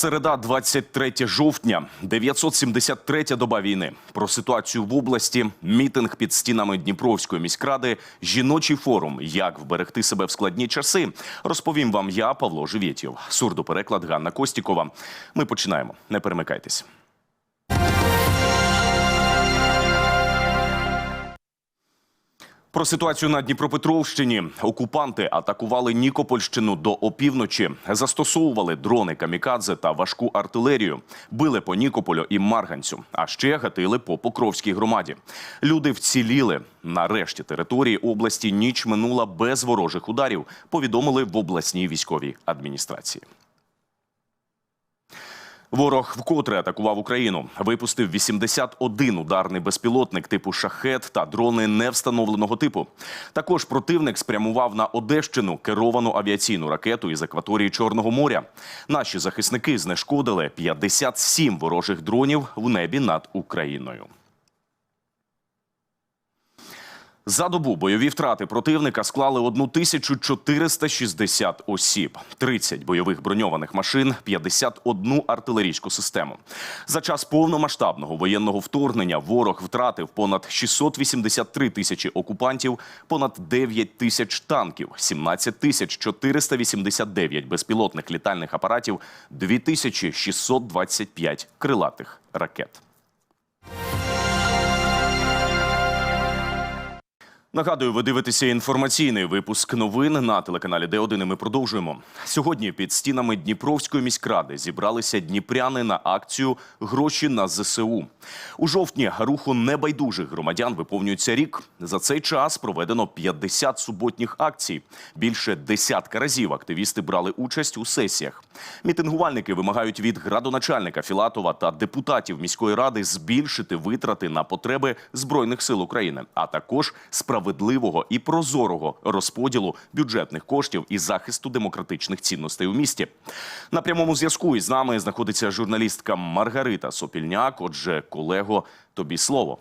Середа, 23 жовтня, 973 доба війни. Про ситуацію в області, мітинг під стінами Дніпровської міськради, жіночий форум Як вберегти себе в складні часи. Розповім вам я, Павло Живєтєв. Сурдопереклад Ганна Костікова. Ми починаємо. Не перемикайтесь. Про ситуацію на Дніпропетровщині окупанти атакували Нікопольщину до опівночі, застосовували дрони камікадзе та важку артилерію, били по Нікополю і Марганцю, а ще гатили по Покровській громаді. Люди вціліли. Нарешті території області ніч минула без ворожих ударів. Повідомили в обласній військовій адміністрації. Ворог вкотре атакував Україну. Випустив 81 ударний безпілотник типу шахет та дрони невстановленого типу. Також противник спрямував на Одещину керовану авіаційну ракету із акваторії Чорного моря. Наші захисники знешкодили 57 ворожих дронів в небі над Україною. За добу бойові втрати противника склали 1460 осіб, 30 бойових броньованих машин, 51 артилерійську систему. За час повномасштабного воєнного вторгнення ворог втратив понад 683 тисячі окупантів, понад 9 тисяч танків, 17 тисяч 489 безпілотних літальних апаратів, 2625 крилатих ракет. Нагадую, ви дивитеся інформаційний випуск новин на телеканалі Д1. і Ми продовжуємо сьогодні. Під стінами Дніпровської міськради зібралися дніпряни на акцію Гроші на ЗСУ. У жовтні руху небайдужих громадян виповнюється рік. За цей час проведено 50 суботніх акцій. Більше десятка разів активісти брали участь у сесіях. Мітингувальники вимагають від градоначальника Філатова та депутатів міської ради збільшити витрати на потреби збройних сил України, а також справедливого і прозорого розподілу бюджетних коштів і захисту демократичних цінностей у місті. На прямому зв'язку із нами знаходиться журналістка Маргарита Сопільняк. Отже, колего, тобі слово.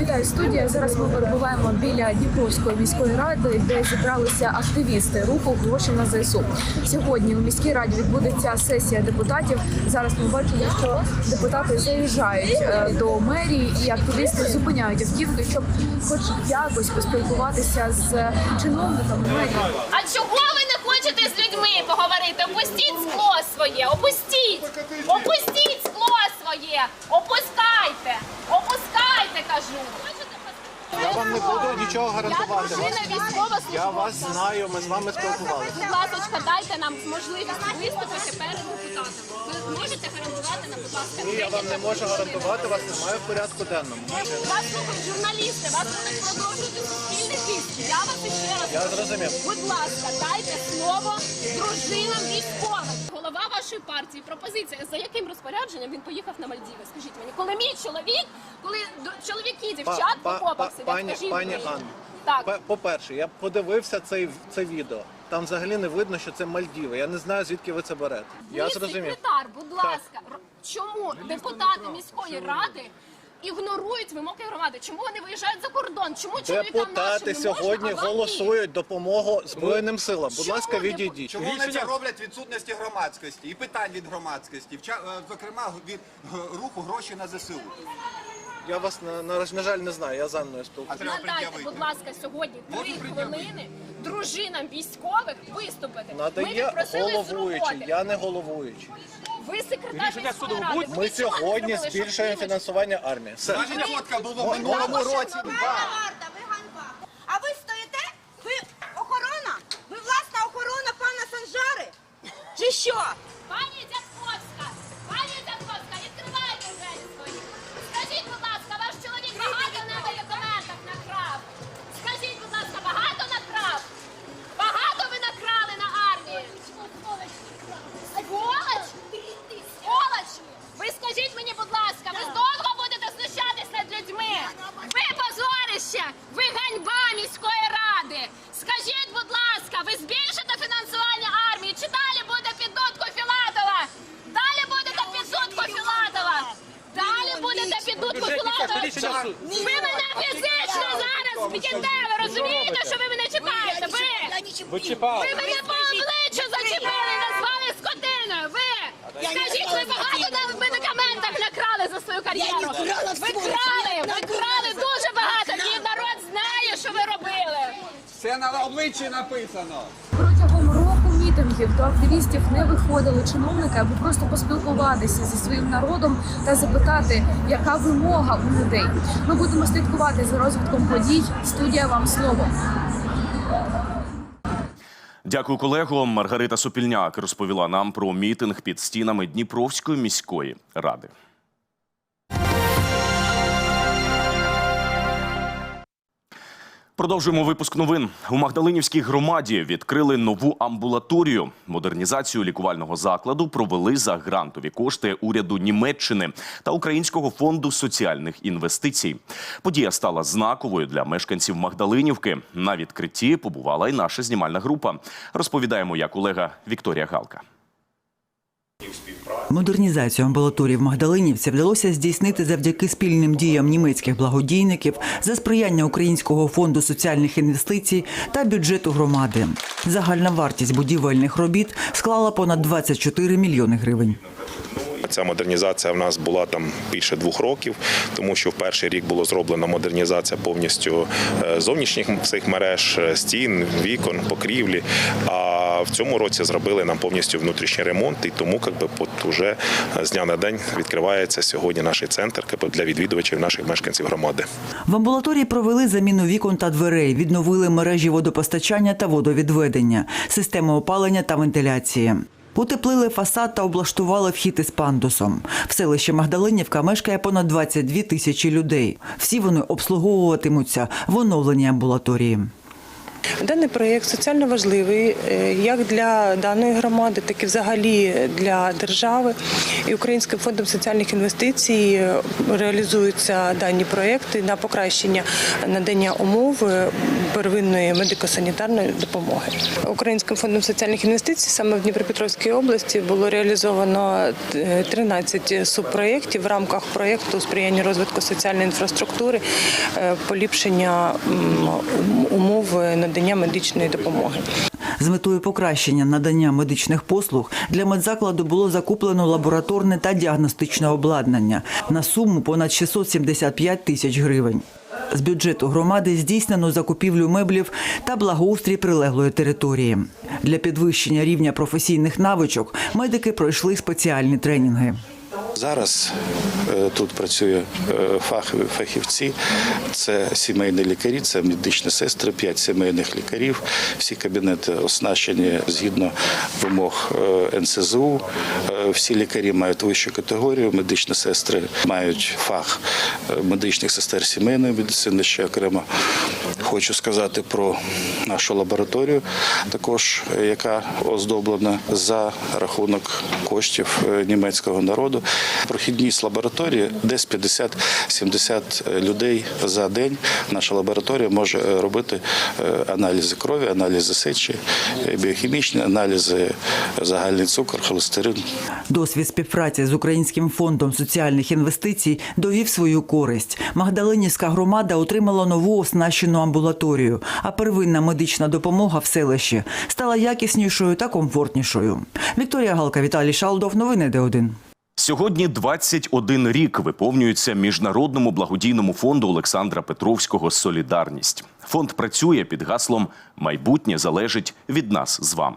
Вітаю студія. Зараз ми перебуваємо біля Дніпровської міської ради, де зібралися активісти руху гроші на ЗСУ. Сьогодні у міській раді відбудеться сесія депутатів. Зараз ми бачимо, що депутати заїжджають е, до мерії і активісти зупиняють автівки, щоб хоч якось поспілкуватися з чиновниками мерії. А чого ви не хочете з людьми поговорити? Опустіть скло своє, опустіть! Опустіть скло своє! Опускайте! Опускайте, vai ter caju. Я вам не буду нічого Я гарантувати. дружина військова Я вас знаю, ми з вами спілкувалися. Будь ласка, дайте нам можливість виступити перед депутатами. Ви можете гарантувати нам, будь ласка, Ні, я вам не можу гарантувати, вас немає в порядку денному. Вас слухають журналісти, вас будуть продовжувати суспільний тиск. Я вас іще раз Я зрозумів. Будь ласка, дайте слово дружинам військовим. Голова вашої партії, пропозиція, за яким розпорядженням він поїхав на Мальдіви? Скажіть мені, коли мій чоловік, коли д- чоловіки дівчат по Па- па- попах Пані, скажіть пані мені. Анна, Так. пе- по-перше, я подивився цей, це відео. Там взагалі не видно, що це Мальдіви. Я не знаю, звідки ви це берете. Я Мій зрозумів. секретар, будь ласка, р- чому депутати міської ради ігнорують вимоги громади? Чому вони виїжджають за кордон? Чому чоловікам Депутати нашим не можна, сьогодні а вам ні? голосують допомогу Збройним силам. Будь Чому ласка, не- відійдіть. Чому вони це роблять відсутності громадськості і питань від громадськості, вча- е, зокрема від г- руху гроші на ЗСУ? Я вас на, на, на жаль не знаю. Я з Анною А спілкуюся. треба Надайте, пред'явити. будь ласка, сьогодні три пред'явити. хвилини дружинам військових виступити. Ми Надає відпросили з головуючий. роботи. Я не головуючий. Ви секретар міської ради. Ви Ми сьогодні зробили, збільшуємо фінансування армії. Все. Наша фотка було в Ну, минулому ну, році. Ви варта, ви ганьба. А ви стоїте? Ви охорона? Ви власна охорона пана Санжари? Чи що? Філатова? Ви мене фізично зараз б'єте! Ви розумієте, що ви мене чіпаєте? Ви! Ви чіпали. Ви мене по обличчю зачепили, назвали скотиною! Ви скажіть, ви багато на медикаментах накрали за свою кар'єру. Ви крали, ви крали дуже багато. І народ знає, що ви робили. Все на обличчі написано. Мітингів до активістів не виходили чиновники, аби просто поспілкуватися зі своїм народом та запитати, яка вимога у людей. Ми будемо слідкувати за розвитком подій. Студія вам слово. Дякую, колего. Маргарита Сопільняк розповіла нам про мітинг під стінами Дніпровської міської ради. Продовжуємо випуск новин. У Магдалинівській громаді відкрили нову амбулаторію. Модернізацію лікувального закладу провели за грантові кошти уряду Німеччини та Українського фонду соціальних інвестицій. Подія стала знаковою для мешканців Магдалинівки. На відкритті побувала й наша знімальна група. Розповідає моя колега Вікторія Галка. Модернізацію амбулаторії в Магдалинівці вдалося здійснити завдяки спільним діям німецьких благодійників за сприяння Українського фонду соціальних інвестицій та бюджету громади. Загальна вартість будівельних робіт склала понад 24 мільйони гривень. Ця модернізація в нас була там більше двох років, тому що в перший рік було зроблена модернізація повністю е, зовнішніх цих мереж, е, стін, вікон, покрівлі. А в цьому році зробили нам повністю внутрішній ремонт, і тому якби от уже з дня на день відкривається сьогодні наш центр для відвідувачів наших мешканців громади. В амбулаторії провели заміну вікон та дверей, відновили мережі водопостачання та водовідведення, системи опалення та вентиляції. Утеплили фасад та облаштували вхід із пандусом. В селищі Магдалинівка мешкає понад 22 тисячі людей. Всі вони обслуговуватимуться в оновленій амбулаторії. Даний проєкт соціально важливий е, як для даної громади, так і взагалі для держави. І Українським фондом соціальних інвестицій е, реалізуються дані проєкти на покращення надання умов е, первинної медико-санітарної допомоги. Українським фондом соціальних інвестицій саме в Дніпропетровській області було реалізовано е, 13 субпроєктів в рамках проєкту сприяння розвитку соціальної інфраструктури, е, поліпшення умов надання медичної допомоги. З метою покращення надання медичних послуг для медзакладу було закуплено лабораторне та діагностичне обладнання на суму понад 675 тисяч гривень. З бюджету громади здійснено закупівлю меблів та благоустрій прилеглої території. Для підвищення рівня професійних навичок медики пройшли спеціальні тренінги. Зараз е, тут працює е, фахові фахівці, це сімейні лікарі, це медичні сестри, п'ять сімейних лікарів. Всі кабінети оснащені згідно вимог е, НСЗУ. Всі лікарі мають вищу категорію, медичні сестри мають фах медичних сестер сімейної медицини. Ще окремо хочу сказати про нашу лабораторію, також яка оздоблена за рахунок коштів німецького народу. Прохідність лабораторії десь 50-70 людей за день. Наша лабораторія може е, робити е, аналізи крові, аналізи сечі, е, біохімічні аналізи, загальний цукор, холестерин. Досвід співпраці з Українським фондом соціальних інвестицій довів свою користь. Магдалинівська громада отримала нову оснащену амбулаторію, а первинна медична допомога в селищі стала якіснішою та комфортнішою. Вікторія Галка, Віталій Шалдов. Новини Д1. Сьогодні 21 рік виповнюється міжнародному благодійному фонду Олександра Петровського Солідарність. Фонд працює під гаслом Майбутнє залежить від нас з вами.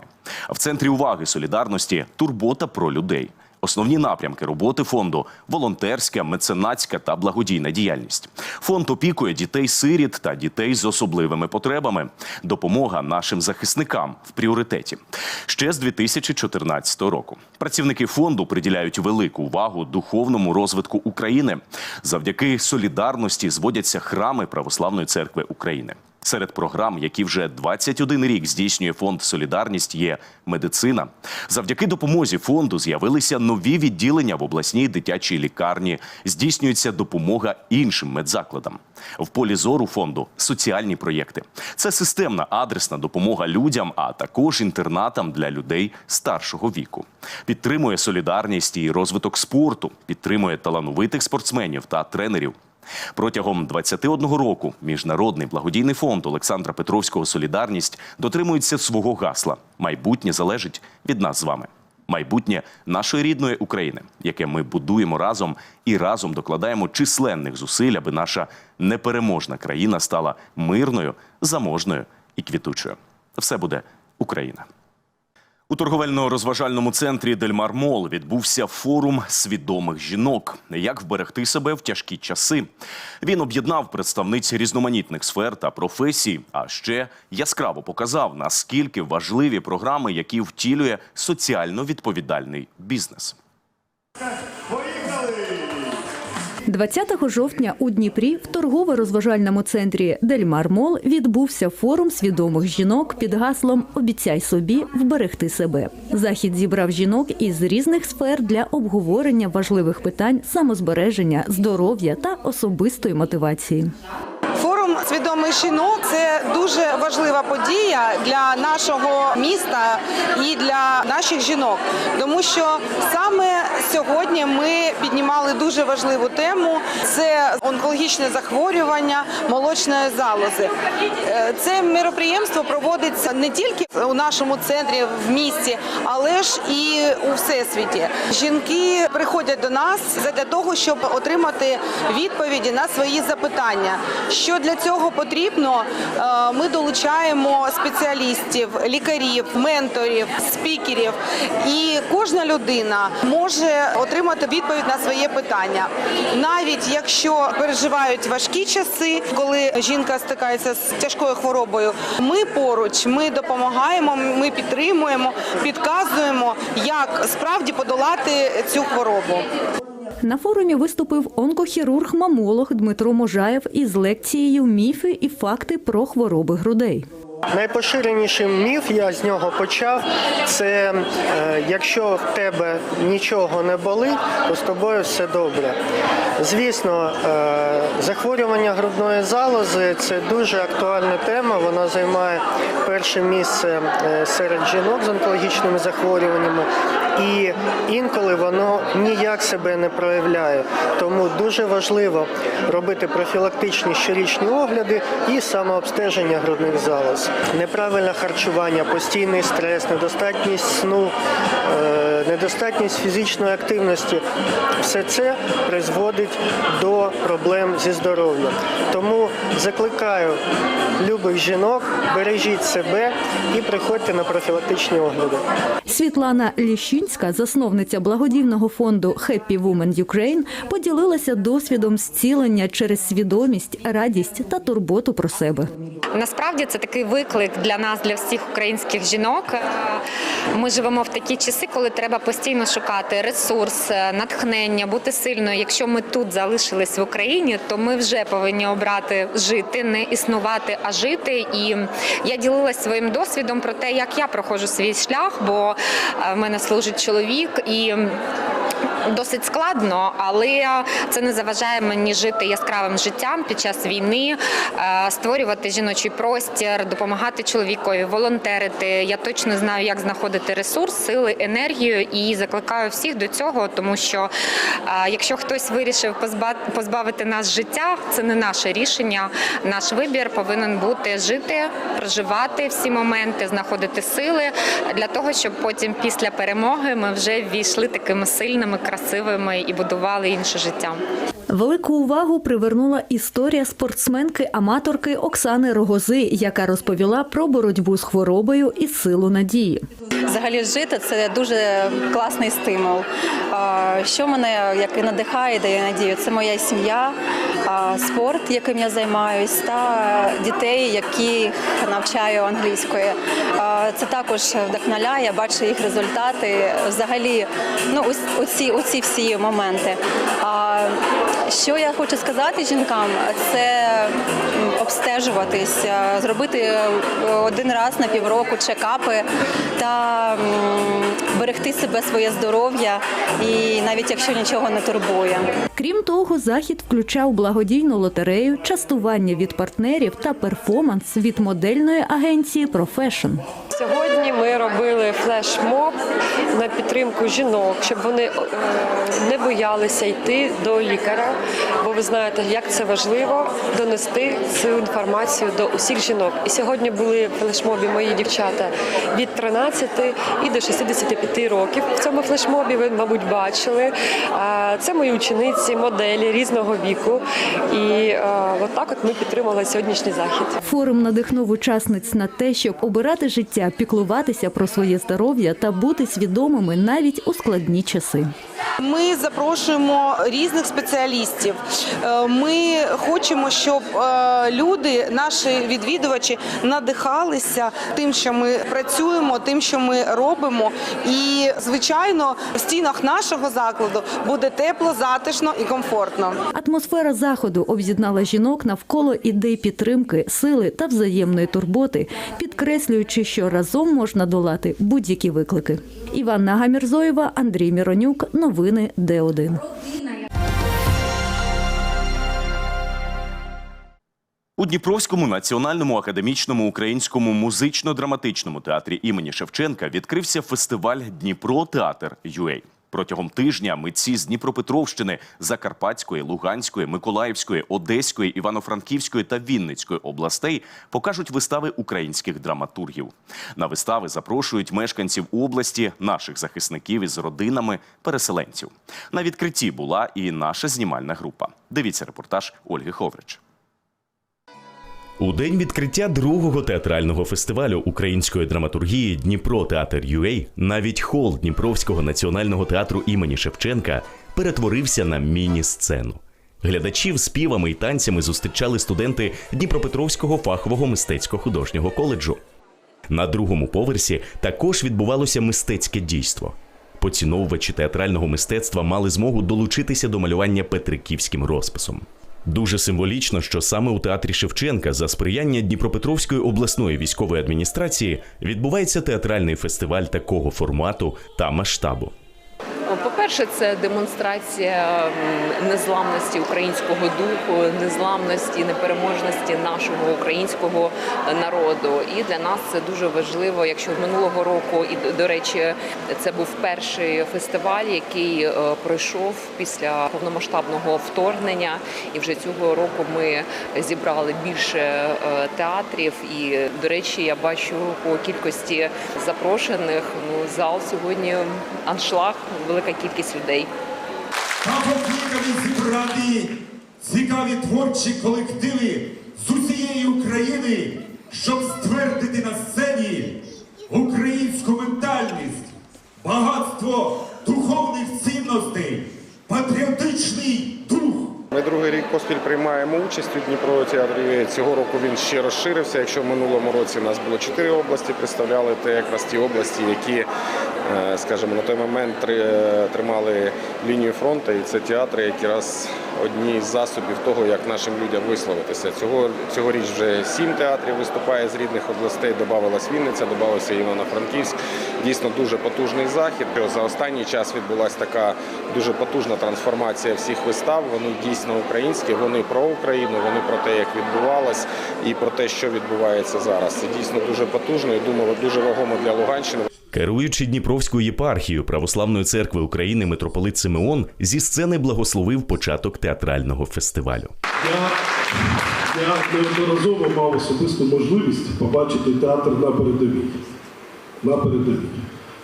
В центрі уваги солідарності турбота про людей. Основні напрямки роботи фонду волонтерська, меценатська та благодійна діяльність. Фонд опікує дітей-сиріт та дітей з особливими потребами. Допомога нашим захисникам в пріоритеті. Ще з 2014 року працівники фонду приділяють велику увагу духовному розвитку України. Завдяки солідарності зводяться храми Православної церкви України. Серед програм, які вже 21 рік здійснює фонд Солідарність, є медицина. Завдяки допомозі фонду з'явилися нові відділення в обласній дитячій лікарні. Здійснюється допомога іншим медзакладам. В полі зору фонду соціальні проєкти. Це системна адресна допомога людям, а також інтернатам для людей старшого віку. Підтримує солідарність і розвиток спорту, підтримує талановитих спортсменів та тренерів. Протягом 21 року міжнародний благодійний фонд Олександра Петровського Солідарність дотримується свого гасла. Майбутнє залежить від нас з вами. майбутнє нашої рідної України, яке ми будуємо разом і разом докладаємо численних зусиль, аби наша непереможна країна стала мирною, заможною і квітучою. Все буде Україна. У торговельно-розважальному центрі Дельмар Мол відбувся форум свідомих жінок. Як вберегти себе в тяжкі часи. Він об'єднав представниць різноманітних сфер та професій, а ще яскраво показав, наскільки важливі програми, які втілює соціально відповідальний бізнес. 20 жовтня у Дніпрі в торгово-розважальному центрі Дельмар Мол відбувся форум свідомих жінок під гаслом Обіцяй собі вберегти себе. Захід зібрав жінок із різних сфер для обговорення важливих питань самозбереження, здоров'я та особистої мотивації. Форум свідомих жінок це дуже важлива подія для нашого міста і для наших жінок, тому що саме сьогодні ми піднімали дуже важливу тему: це онкологічне захворювання молочної залози. Е, Це мероприємство проводиться не тільки у нашому центрі в місті, але ж і у всесвіті. Жінки приходять до нас для того, щоб отримати відповіді на свої запитання. Що для цього потрібно? Е, Ми долучаємо спеціалістів, лікарів, менторів, спікерів, і кожна людина може отримати відповідь на своє питання, навіть якщо переживають важкі часи, коли жінка стикається з тяжкою хворобою. Ми поруч, ми допомагаємо, ми підтримуємо, підказуємо, як справді подолати цю хворобу. На форумі виступив онкохірург-мамолог Дмитро Можаєв із лекцією Міфи і факти про хвороби грудей. Найпоширеніший міф, я з нього почав, це е, якщо в тебе нічого не болить, то з тобою все добре. Звісно, е, захворювання грудної залози це дуже актуальна тема. Вона займає перше місце е, серед жінок з онкологічними захворюваннями, і інколи воно ніяк себе не проявляє. Тому дуже важливо робити профілактичні щорічні огляди і самообстеження грудних залоз. Неправильне харчування, постійний стрес, недостатність сну, е, недостатність фізичної активності все це призводить до проблем зі здоров'ям. Тому закликаю любих жінок, бережіть себе і приходьте на профілактичні огляди. Світлана Ліщинська, засновниця благодійного фонду Happy Women Ukraine, поділилася досвідом зцілення через свідомість, радість та турботу про себе. Насправді це такий виклик для нас, для всіх українських жінок. Ми живемо в такі часи, коли треба постійно шукати ресурс, е, натхнення, бути сильною. Якщо ми тут залишились в Україні, то ми вже повинні обрати жити, не існувати, а жити. І я ділилася своїм досвідом про те, як я проходжу свій шлях, бо е, в мене служить чоловік і. Досить складно, але це не заважає мені жити яскравим життям під час війни, е, створювати жіночий простір, допомагати чоловікові, волонтерити. Я точно знаю, як знаходити ресурс, сили, енергію і закликаю всіх до цього, тому що е, якщо хтось вирішив позба- позбавити нас життя, це не наше рішення. Наш вибір повинен бути жити, проживати всі моменти, знаходити сили для того, щоб потім після перемоги ми вже ввійшли такими сильними, красивими і будували інше життя. Велику увагу привернула історія спортсменки-аматорки Оксани Рогози, яка розповіла про боротьбу з хворобою і силу надії. Взагалі жити це дуже класний стимул. Що мене як і надихає, дає надію, це моя сім'я, спорт, яким я займаюсь, та дітей, яких навчаю англійської. Це також вдохновляє, бачу їх результати. Взагалі, ну оці, оці всі моменти. Що я хочу сказати жінкам, це обстежуватись, зробити е, один раз на півроку чекапи та берегти себе, своє здоров'я, і навіть якщо нічого не турбує. Крім того, захід включав благодійну лотерею, частування від партнерів та перформанс від модельної агенції Profession. Сьогодні ми робили флешмоб на підтримку жінок, щоб вони е, не боялися йти до лікаря, бо ви знаєте, як це важливо донести цю інформацію до усіх жінок. І сьогодні були флешмобі мої дівчата від 13 і до 65 років. В цьому флешмобі ви, мабуть, бачили. Це мої учениці, моделі різного віку. І е, от так от ми підтримали сьогоднішній захід. Форум надихнув учасниць на те, щоб обирати життя, піклуватися про своє здоров'я та бути свідомими навіть у складні часи. Ми запрошуємо різних спеціалістів. Е, Ми хочемо, щоб е, люди, наші відвідувачі, надихалися тим, що ми працюємо, тим, що ми робимо. І, звичайно, в стінах нашого закладу буде тепло, затишно і комфортно. Атмосфера заходу об'єднала жінок навколо ідей підтримки, сили та взаємної турботи, підкреслюючи, що разом можна долати будь-які виклики. Іванна Гамірзоєва, Андрій Міронюк. Новини Д1. У Дніпровському національному академічному українському музично-драматичному театрі імені Шевченка відкрився фестиваль Дніпро Театр ЮЕЙ. Протягом тижня митці з Дніпропетровщини, Закарпатської, Луганської, Миколаївської, Одеської, Івано-Франківської та Вінницької областей покажуть вистави українських драматургів. На вистави запрошують мешканців області, наших захисників із родинами, переселенців. На відкритті була і наша знімальна група. Дивіться репортаж Ольги Ховрич. У день відкриття другого театрального фестивалю української драматургії Дніпро Театр UA навіть хол Дніпровського національного театру імені Шевченка перетворився на міні-сцену. Глядачів співами і танцями зустрічали студенти Дніпропетровського фахового мистецько-художнього коледжу. На другому поверсі також відбувалося мистецьке дійство. Поціновувачі театрального мистецтва мали змогу долучитися до малювання петриківським розписом. Дуже символічно, що саме у театрі Шевченка за сприяння Дніпропетровської обласної військової адміністрації відбувається театральний фестиваль такого формату та масштабу. По-перше, це демонстрація незламності українського духу, незламності, непереможності нашого українського народу. І для нас це дуже важливо. Якщо минулого року, і до речі, це був перший фестиваль, який е, пройшов після повномасштабного вторгнення. І вже цього року ми зібрали більше е, театрів. І до речі, я бачу по кількості запрошених. Ну зал сьогодні аншлаг, велика кількість людей. Кавокликані зібрані цікаві творчі колективи з усієї України, щоб ствердити на сцені українську ментальність, багатство духовних цінностей, патріотичний дух. Ми другий рік поспіль приймаємо участь у Дніпро театрі. Цього року він ще розширився. Якщо в минулому році нас було чотири області, представляли те якраз ті області, які, е, скажімо, на той момент тримали лінію фронту, і це театри, які раз одні з засобів того, як нашим людям висловитися. Цього цьогоріч вже сім театрів виступає з рідних областей. Додавалась Вінниця, додавався Івано-Франківськ. Дійсно дуже потужний захід. За останній час відбулася така дуже потужна трансформація всіх вистав. Вони дійсно українські, вони про Україну, вони про те, як відбувалось, і про те, що відбувається зараз. Це дійсно дуже потужно і думаю, дуже вагомо для Луганщини. Керуючи Дніпровською єпархією Православної церкви України митрополит Симеон зі сцени благословив початок театрального фестивалю. Я, я неодноразово мав особисту можливість побачити театр на передовій. На передовій.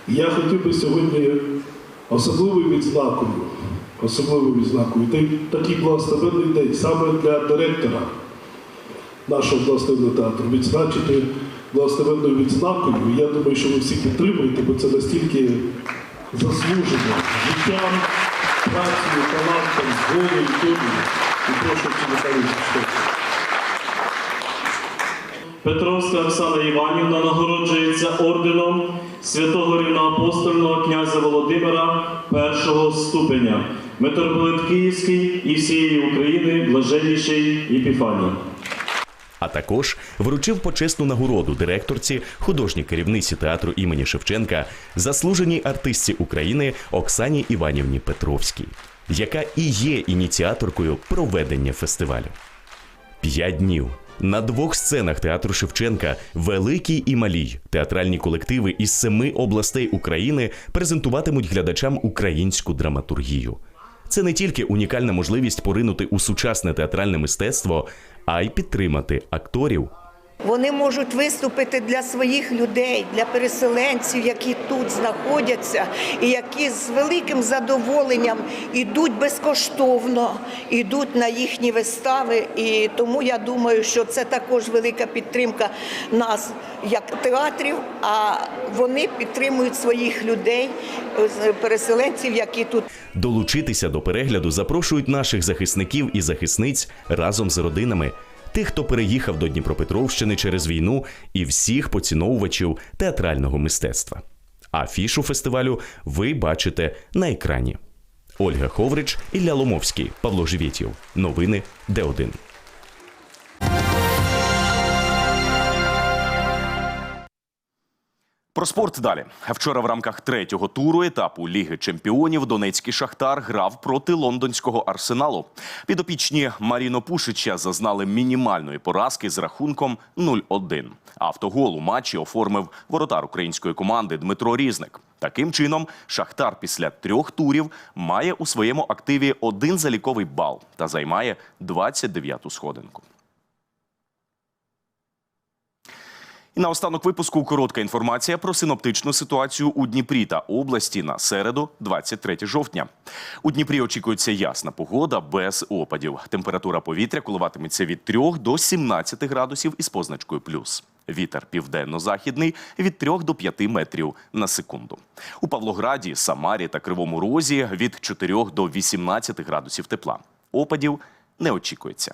І я хотів би сьогодні особливою відзнакою, особливою відзнакою, та- такий благословенний день саме для директора нашого обласного театру відзначити благословенною відзнакою. Я думаю, що ви всі підтримуєте, бо це настільки заслужено життям, працею, талантом, волею, долею. І прошу Віталій Штовхів. Петровська Оксана Іванівна нагороджується орденом святого рівноапостольного князя Володимира першого ступеня, митрополит Київський і всієї України блаженніший Епіфаній. А також вручив почесну нагороду директорці, художній керівниці театру імені Шевченка, заслуженій артистці України Оксані Іванівні Петровській, яка і є ініціаторкою проведення фестивалю. П'ять днів На двох сценах театру Шевченка великий і малій театральні колективи із семи областей України презентуватимуть глядачам українську драматургію. Це не тільки унікальна можливість поринути у сучасне театральне мистецтво, а й підтримати акторів. Вони можуть виступити для своїх людей, для переселенців, які тут знаходяться, і які з великим задоволенням ідуть безкоштовно, ідуть на їхні вистави. І тому я думаю, що це також велика підтримка нас як театрів. А вони підтримують своїх людей, переселенців, які тут Долучитися до перегляду запрошують наших захисників і захисниць разом з родинами, тих, хто переїхав до Дніпропетровщини через війну, і всіх поціновувачів театрального мистецтва. Афішу фестивалю ви бачите на екрані. Ольга Ховрич, Ілля Ломовський, Павло Живєтєв. Новини Д1. Про спорт далі. Вчора в рамках третього туру етапу Ліги Чемпіонів Донецький Шахтар грав проти лондонського арсеналу. Підопічні Маріно Пушича зазнали мінімальної поразки з рахунком 0-1. Автогол у матчі оформив воротар української команди Дмитро Різник. Таким чином, Шахтар після трьох турів має у своєму активі один заліковий бал та займає 29-ту сходинку. І на останок випуску коротка інформація про синоптичну ситуацію у Дніпрі та області на середу, 23 жовтня. У Дніпрі очікується ясна погода без опадів. Температура повітря коливатиметься від 3 до 17 градусів із позначкою плюс. Вітер південно-західний від 3 до 5 метрів на секунду. У Павлограді, Самарі та Кривому Розі від 4 до 18 градусів тепла. Опадів не очікується.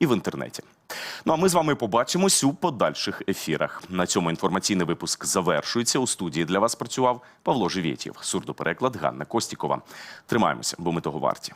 і в інтернеті. Ну а ми з вами побачимось у подальших ефірах. На цьому інформаційний випуск завершується. У студії для вас працював Павло Живєтєв, сурдопереклад Ганна Костікова. Тримаємося, бо ми того варті.